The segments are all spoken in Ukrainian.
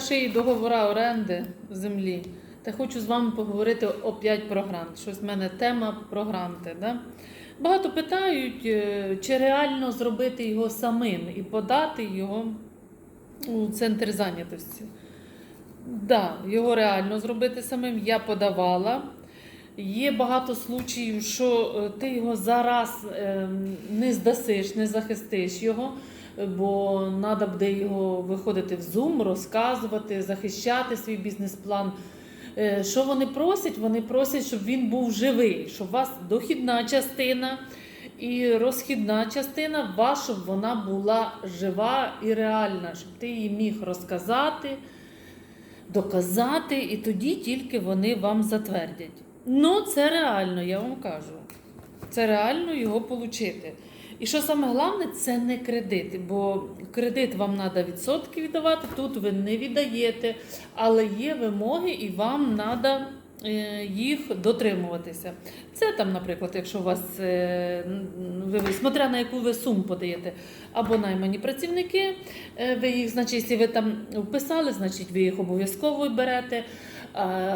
Шиї договора оренди землі. Та хочу з вами поговорити опять про грант. Щось в мене тема про гранти. Да? Багато питають, е, чи реально зробити його самим і подати його у центр зайнятості. Да, його реально зробити самим. Я подавала. Є багато случаїв, що е, ти його зараз е, не здасиш, не захистиш його, бо треба буде його виходити в Zoom, розказувати, захищати свій бізнес-план. Е, Що вони просять? Вони просять, щоб він був живий, щоб у вас дохідна частина і розхідна частина ваша, щоб вона була жива і реальна, щоб ти її міг розказати, доказати, і тоді тільки вони вам затвердять. Ну, це реально, я вам кажу. Це реально його отримати. І що саме головне, це не кредит, бо кредит вам треба відсотки віддавати, тут ви не віддаєте, але є вимоги і вам треба їх дотримуватися. Це там, наприклад, якщо у вас е, ви, смотря на яку ви суму подаєте, або наймані працівники, е, ви їх, значить, якщо ви там вписали, значить ви їх обов'язково берете.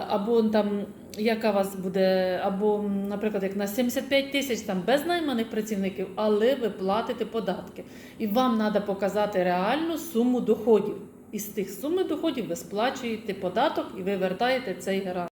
Або там яка вас буде, або, наприклад, як на 75 тисяч там без найманих працівників, але ви платите податки. І вам треба показати реальну суму доходів. І з тих суми доходів ви сплачуєте податок і ви вертаєте цей грант.